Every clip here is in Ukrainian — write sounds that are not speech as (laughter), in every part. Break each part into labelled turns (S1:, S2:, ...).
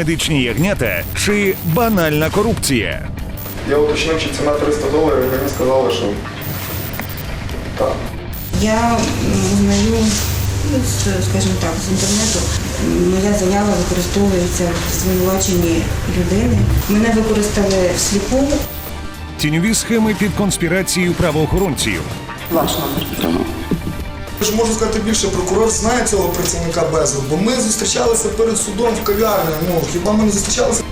S1: медичні ягнята чи банальна корупція.
S2: Я уточнив, чи ціна 300 доларів, і мені сказали, що так.
S3: Я м, узнаю, ну, скажімо так, з інтернету. Моя заява використовується в звинуваченні людини. Мене використали всліпу.
S1: Тіньові схеми під конспірацією правоохоронців.
S2: Я можу сказати більше, прокурор знає цього працівника без, бо ми зустрічалися перед судом в кав'ярні. Ну, хіба ми не зустрічалися?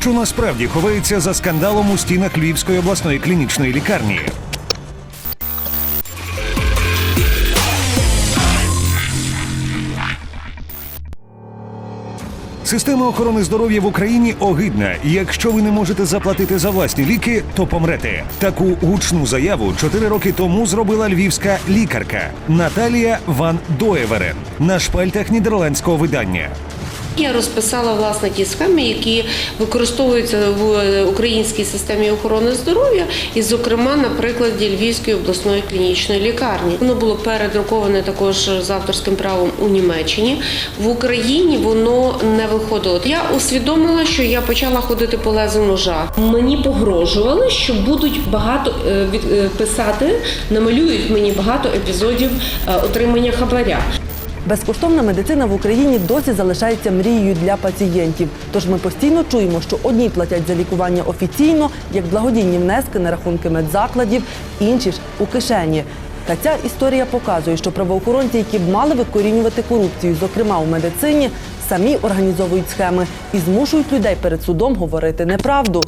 S1: Що насправді ховається за скандалом у стінах Львівської обласної клінічної лікарні. Система охорони здоров'я в Україні огидна. Якщо ви не можете заплатити за власні ліки, то помрете. Таку гучну заяву чотири роки тому зробила львівська лікарка Наталія Ван Доеверен на шпальтах нідерландського видання.
S4: Я розписала власне ті схеми, які використовуються в українській системі охорони здоров'я, і, зокрема, на прикладі Львівської обласної клінічної лікарні. Воно було передруковане також з авторським правом у Німеччині. В Україні воно не виходило. Я усвідомила, що я почала ходити по лезу ножа. Мені погрожували, що будуть багато е, е, писати, намалюють мені багато епізодів е, отримання хабаря.
S5: Безкоштовна медицина в Україні досі залишається мрією для пацієнтів. Тож ми постійно чуємо, що одні платять за лікування офіційно, як благодійні внески на рахунки медзакладів, інші ж у кишені. Та ця історія показує, що правоохоронці, які б мали викорінювати корупцію, зокрема у медицині, самі організовують схеми і змушують людей перед судом говорити неправду.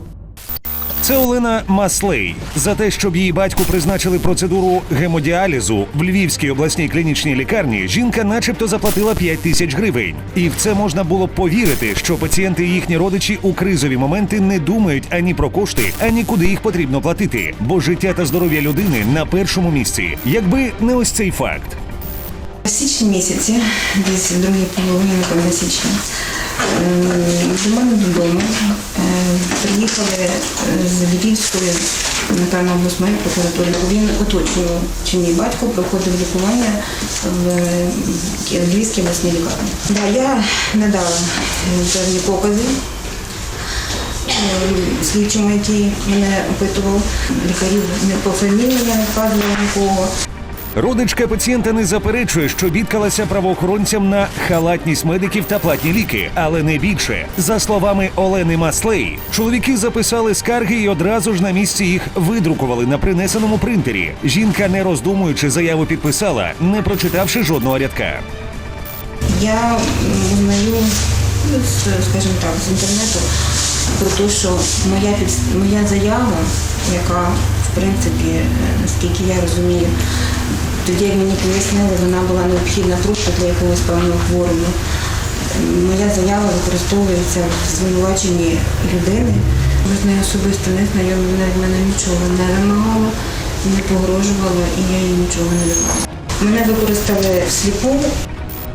S1: Це Олена Маслей. За те, щоб її батьку призначили процедуру гемодіалізу в Львівській обласній клінічній лікарні, жінка начебто заплатила 5 тисяч гривень. І в це можна було повірити, що пацієнти і їхні родичі у кризові моменти не думають ані про кошти, ані куди їх потрібно платити. Бо життя та здоров'я людини на першому місці. Якби не ось цей факт.
S3: В січні місяці, десь в другій половині січня, до мене додому е, приїхали е, з Львівської, напевно, обласної прокуратури. Він уточнював, чи мій батько проходив лікування в е, Львівській обласній лікарні. Да, я надала е, певні покази е, слідчому, який мене опитував. Лікарів не пофамільно я не вказувала нікого.
S1: Родичка пацієнта не заперечує, що бідкалася правоохоронцям на халатність медиків та платні ліки, але не більше. За словами Олени Маслей, чоловіки записали скарги і одразу ж на місці їх видрукували на принесеному принтері. Жінка, не роздумуючи, заяву підписала, не прочитавши жодного рядка.
S3: Я м, узнаю, ну, скажімо так, з інтернету про те, що моя, моя заява, яка, в принципі, е, наскільки я розумію, тоді, як мені пояснили, вона була необхідна трубка для якогось певного хворого. Моя заява використовується в звинуваченні людини. З нею особисто не знайомі, вона від мене нічого не вимагала, не погрожувала, і я їй нічого не давала. Мене використали всліпу,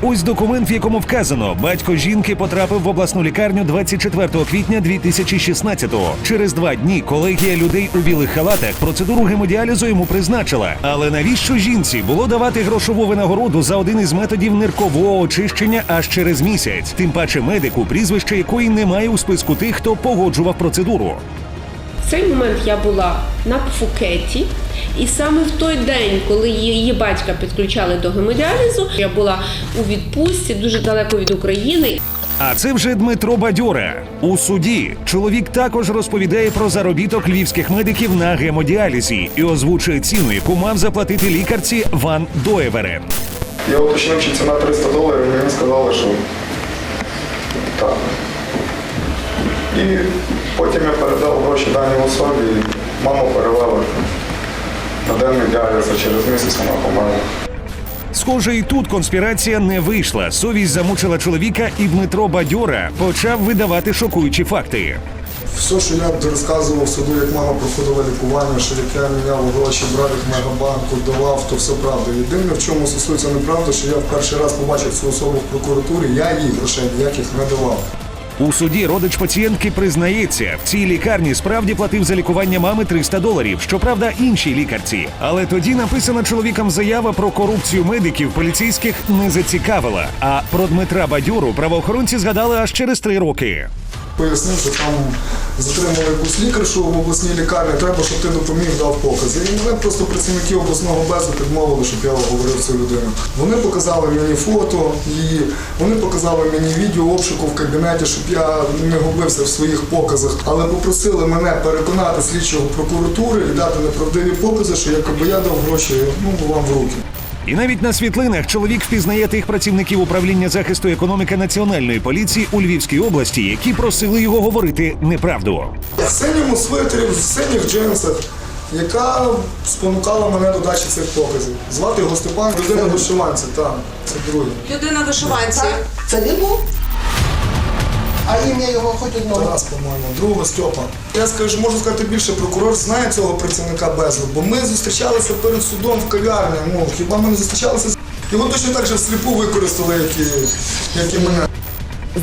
S1: Ось документ, в якому вказано, батько жінки потрапив в обласну лікарню 24 квітня 2016-го. Через два дні колегія людей у білих халатах процедуру гемодіалізу йому призначила. Але навіщо жінці було давати грошову винагороду за один із методів ниркового очищення аж через місяць? Тим паче медику, прізвище якої немає у списку тих, хто погоджував процедуру.
S4: В цей момент я була на Пфукеті, і саме в той день, коли її батька підключали до гемодіалізу, я була у відпустці дуже далеко від України.
S1: А це вже Дмитро Бадьора. У суді чоловік також розповідає про заробіток львівських медиків на гемодіалізі і озвучує ціну, яку мав заплатити лікарці Ван Доеверен.
S2: Я уточнив, чи ціна 300 доларів, мені сказали, що так. І потім я передав гроші даній особі, і маму перевели на денний діаліз, а через місяць вона померла.
S1: Схоже, і тут конспірація не вийшла. Совість замучила чоловіка, і Дмитро Бадьора почав видавати шокуючі факти.
S2: Все, що я розказував суду, як мама проходила лікування, що як я міняв гроші, брав їх в мегабанку, давав, то все правда. Єдине, в чому стосується неправда, що я в перший раз побачив цю особу в прокуратурі, я їй грошей ніяких не давав.
S1: У суді родич пацієнтки признається, в цій лікарні справді платив за лікування мами 300 доларів, щоправда, іншій лікарці. Але тоді написана чоловіком заява про корупцію медиків поліцейських не зацікавила. А про Дмитра Бадюру правоохоронці згадали аж через три роки.
S2: Пояснив, що там затримали якусь лікаршу в обласній лікарні, треба, щоб ти допоміг, дав покази. І мене просто працівники обласного безу підмовили, щоб я говорив цю людину. Вони показали мені фото її, вони показали мені відео обшуку в кабінеті, щоб я не губився в своїх показах, але попросили мене переконати слідчого прокуратури і дати неправдиві покази, що якби я дав гроші ну, вам в руки.
S1: І навіть на світлинах чоловік впізнає тих працівників управління захисту економіки національної поліції у Львівській області, які просили його говорити неправду.
S2: В синьому свитері, в синіх джинсах, яка спонукала мене до дачі цих показів. Звати його Степан, людина вишиванця, так, це другий.
S6: Людина вишиванця.
S7: Це він був? А ім'я його хоч одного?
S2: Тарас, по-моєму, другого Стьопа. Я скажу, можу сказати більше, прокурор знає цього працівника безлу, бо ми зустрічалися перед судом в кав'ярні. Ну, хіба ми не зустрічалися з його точно так же всліпу використали, як і, як і мене.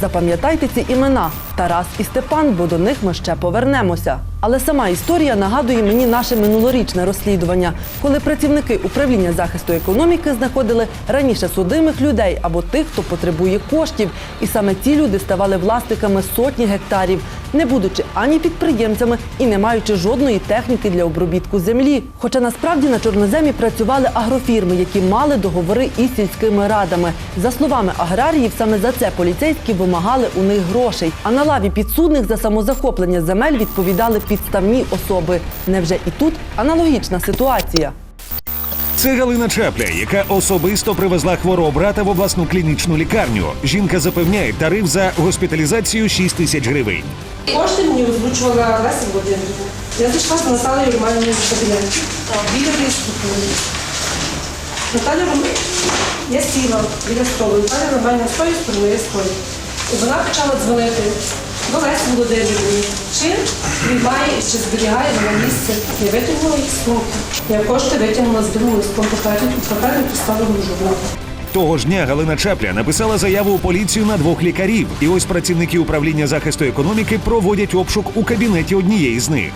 S5: Запам'ятайте ці імена Тарас і Степан, бо до них ми ще повернемося. Але сама історія нагадує мені наше минулорічне розслідування, коли працівники управління захисту економіки знаходили раніше судимих людей або тих, хто потребує коштів. І саме ці люди ставали власниками сотні гектарів, не будучи ані підприємцями і не маючи жодної техніки для обробітку землі. Хоча насправді на чорноземі працювали агрофірми, які мали договори із сільськими радами. За словами аграріїв, саме за це поліцейські вимагали у них грошей. А на лаві підсудних за самозахоплення земель відповідали підставні особи. Невже і тут аналогічна ситуація?
S1: Це Галина Чапля, яка особисто привезла хворого брата в обласну клінічну лікарню. Жінка запевняє, тариф за госпіталізацію 6 тисяч гривень.
S8: Кошти мені озвучувала Леся Володимирівна. Я зайшла з Наталією Романівною в кабінет. Біля структури. Наталя Романівна, я сіла біля столу. Наталя Романівна з тої сторони, я з тої. І вона почала дзвонити до Лесі Володимирівни. Чи приймає, чи зберігає вона місце. Я витягнула їх з сумки. Я кошти витягнула з другого листком паперу, паперу поставила в журнал.
S1: Того ж дня Галина Чапля написала заяву у поліцію на двох лікарів. І ось працівники управління захисту економіки проводять обшук у кабінеті однієї з них.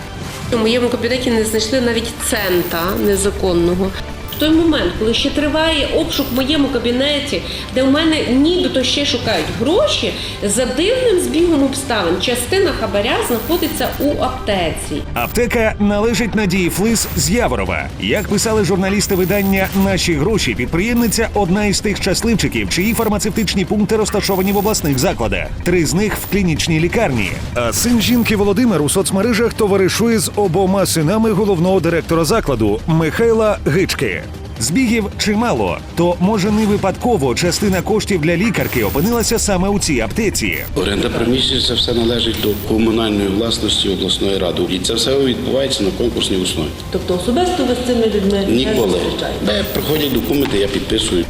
S4: У моєму кабінеті не знайшли навіть цента незаконного. Той момент, коли ще триває обшук в моєму кабінеті, де в мене нібито ще шукають гроші, за дивним збігом обставин частина хабаря знаходиться у аптеці.
S1: Аптека належить Надії Флис з Яворова. Як писали журналісти видання Наші гроші, підприємниця одна із тих щасливчиків, чиї фармацевтичні пункти розташовані в обласних закладах. Три з них в клінічній лікарні. А син жінки Володимир у соцмережах товаришує з обома синами головного директора закладу Михайла Гички. Збігів чимало, то може не випадково частина коштів для лікарки опинилася саме у цій аптеці.
S9: Оренда приміщення це все належить до комунальної власності обласної ради. І це все відбувається на конкурсній основі.
S5: Тобто особисто ви з цими людьми
S9: Ніколи. Де приходять документи, я підписую.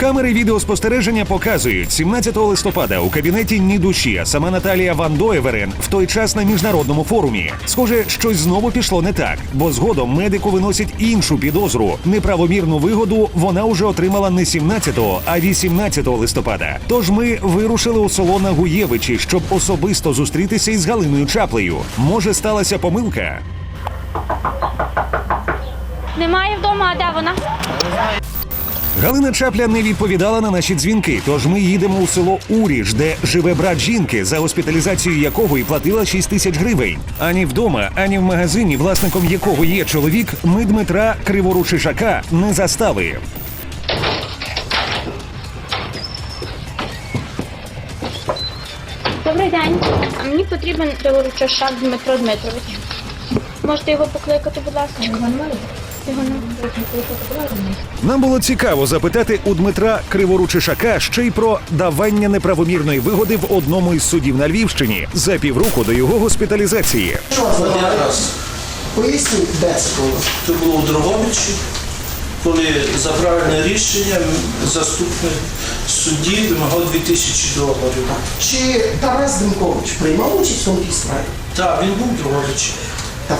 S1: Камери відеоспостереження показують 17 листопада у кабінеті ні душі, а сама Наталія Ван Доєверен в той час на міжнародному форумі. Схоже, щось знову пішло не так, бо згодом медику виносять іншу підозру. Неправомірну вигоду вона уже отримала не 17, а 18 листопада. Тож ми вирушили у село на Гуєвичі, щоб особисто зустрітися із Галиною Чаплею. Може, сталася помилка.
S10: Немає вдома, а де вона?
S1: Галина Чапля не відповідала на наші дзвінки, тож ми їдемо у село Уріж, де живе брат жінки, за госпіталізацію якого і платила 6 тисяч гривень. Ані вдома, ані в магазині, власником якого є чоловік, ми Дмитра Криворучишака не застали.
S10: Добрий день. А мені потрібен Шак Дмитро Дмитрович. Можете його покликати, будь ласка?
S1: Нам було цікаво запитати у Дмитра Криворучишака ще й про давання неправомірної вигоди в одному із судів на Львівщині за півроку до його госпіталізації.
S7: Що раз? Поясніть, де це було?
S11: Це було у Дрогобичі, коли за правильне рішення заступник судді вимагав 2000 доларів.
S7: Чи Тарас Демкович приймав участь у цій справі?
S11: Так, він був у Дрогобичі.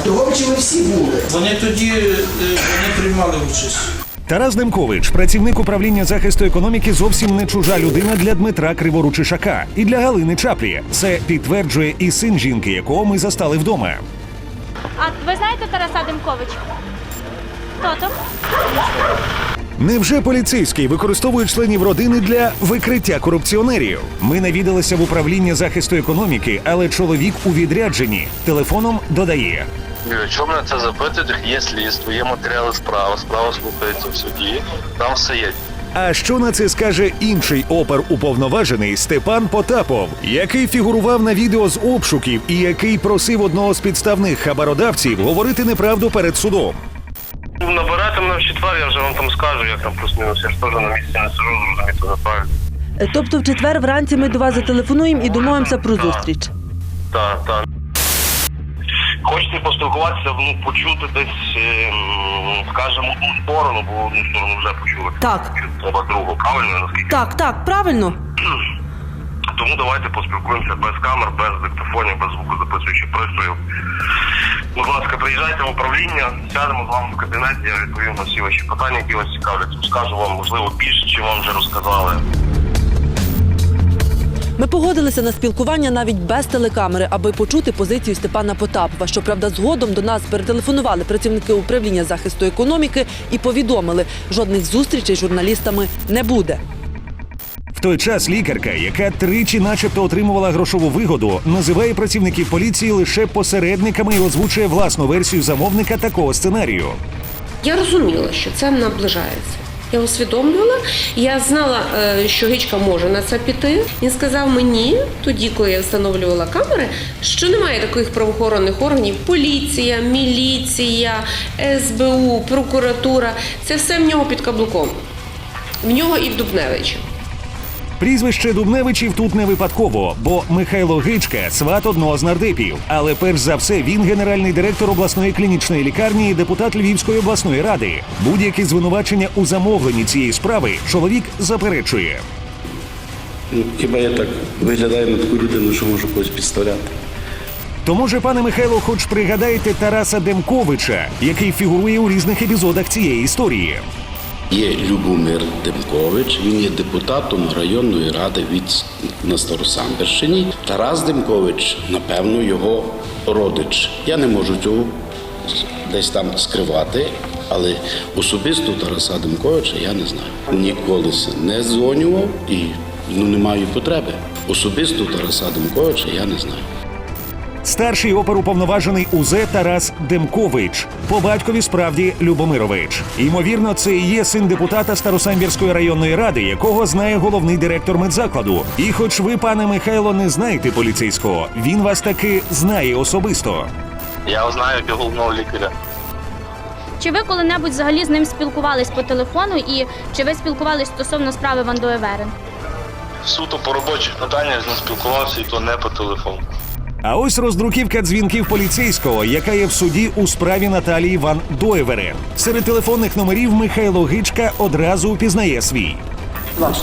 S7: Дрогобичі ми всі були.
S11: Вони тоді е, вони приймали участь.
S1: Тарас Демкович, працівник управління захисту економіки, зовсім не чужа людина для Дмитра Криворучишака і для Галини Чаплі. Це підтверджує і син жінки, якого ми застали вдома.
S10: А ви знаєте Тараса Демковича? Хто то?
S1: Невже поліцейський використовує членів родини для викриття корупціонерів? Ми навідалися в управління захисту економіки, але чоловік у відрядженні телефоном додає.
S6: Чому мене це запитують? Є слідство, є матеріали справи, справа слухається в суді, там все є.
S1: А що на це скаже інший опер уповноважений Степан Потапов, який фігурував на відео з обшуків і який просив одного з підставних хабародавців говорити неправду перед судом?
S6: Набирайте мене в четвер, я вже вам там скажу, як там плюс-мінус. Я ж теж на місці не сижу, зрозуміти неправильно.
S5: Е, Тобто, в четвер вранці ми до вас зателефонуємо і домовимося про зустріч.
S6: Так, так. Хочете поспілкуватися, ну, почути десь, ем, скажімо, одну сторону, бо одну сторону вже почули.
S5: Так.
S6: Треба другу, правильно, наскільки?
S5: Так, так, правильно. (clears throat)
S6: Тому давайте поспілкуємося без камер, без диктофонів, без звукозаписуючих пристроїв. Будь ласка, приїжджайте в управління, сядемо з вами в кабінеті, я відповім на всі ваші питання, які вас цікавлять. Скажу вам, можливо, більше, чим вам вже розказали.
S5: Ми погодилися на спілкування навіть без телекамери, аби почути позицію Степана Потапова. Щоправда, згодом до нас перетелефонували працівники управління захисту економіки і повідомили, жодних зустрічей з журналістами не буде.
S1: Той час лікарка, яка тричі, начебто, отримувала грошову вигоду, називає працівників поліції лише посередниками і озвучує власну версію замовника такого сценарію.
S4: Я розуміла, що це наближається. Я усвідомлювала, я знала, е, що Гичка може на це піти. Він сказав мені тоді, коли я встановлювала камери, що немає таких правоохоронних органів: поліція, міліція, СБУ, прокуратура. Це все в нього під каблуком. В нього і в Дубневича.
S1: Прізвище Дубневичів тут не випадково, бо Михайло Гичка сват одного з нардепів. Але перш за все він генеральний директор обласної клінічної лікарні і депутат Львівської обласної ради. Будь-які звинувачення у замовленні цієї справи чоловік заперечує.
S9: Ну, хіба я так виглядаю на таку людину, що можу когось підставляти?
S1: То може, пане Михайло, хоч пригадаєте Тараса Демковича, який фігурує у різних епізодах цієї історії.
S9: Є Любомир Демкович, він є депутатом районної ради від на Старосамбірщині. Тарас Демкович, напевно, його родич. Я не можу цього десь там скривати, але особисто Тараса Демковича я не знаю. Ніколи не дзвонював і ну, не маю потреби. Особисто Тараса Демковича я не знаю.
S1: Старший оперуповноважений УЗ Тарас Демкович. По батькові справді Любомирович. Ймовірно, це і є син депутата Старосамбірської районної ради, якого знає головний директор медзакладу. І хоч ви, пане Михайло, не знаєте поліцейського, він вас таки знає особисто.
S6: Я знаю як головного лікаря.
S10: Чи ви коли-небудь взагалі з ним спілкувались по телефону і чи ви спілкувались стосовно справи Вандої Верен?
S6: Суто по робочих питаннях з ним спілкувався, і то не по телефону.
S1: А ось роздруківка дзвінків поліцейського, яка є в суді у справі Наталії Ван Доєверен. Серед телефонних номерів Михайло Гичка одразу впізнає свій.
S9: Так.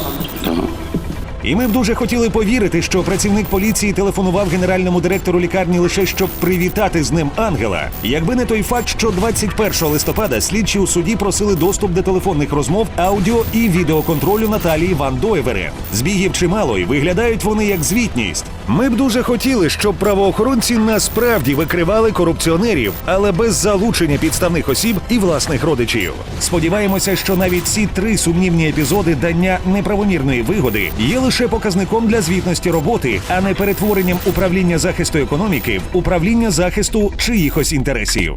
S1: І ми б дуже хотіли повірити, що працівник поліції телефонував генеральному директору лікарні лише щоб привітати з ним ангела. Якби не той факт, що 21 листопада слідчі у суді просили доступ до телефонних розмов, аудіо і відеоконтролю Наталії Ван Доєвере. Збігів чимало і виглядають вони як звітність. Ми б дуже хотіли, щоб правоохоронці насправді викривали корупціонерів, але без залучення підставних осіб і власних родичів. Сподіваємося, що навіть ці три сумнівні епізоди дання неправомірної вигоди є лише показником для звітності роботи, а не перетворенням управління захисту економіки в управління захисту чиїхось інтересів.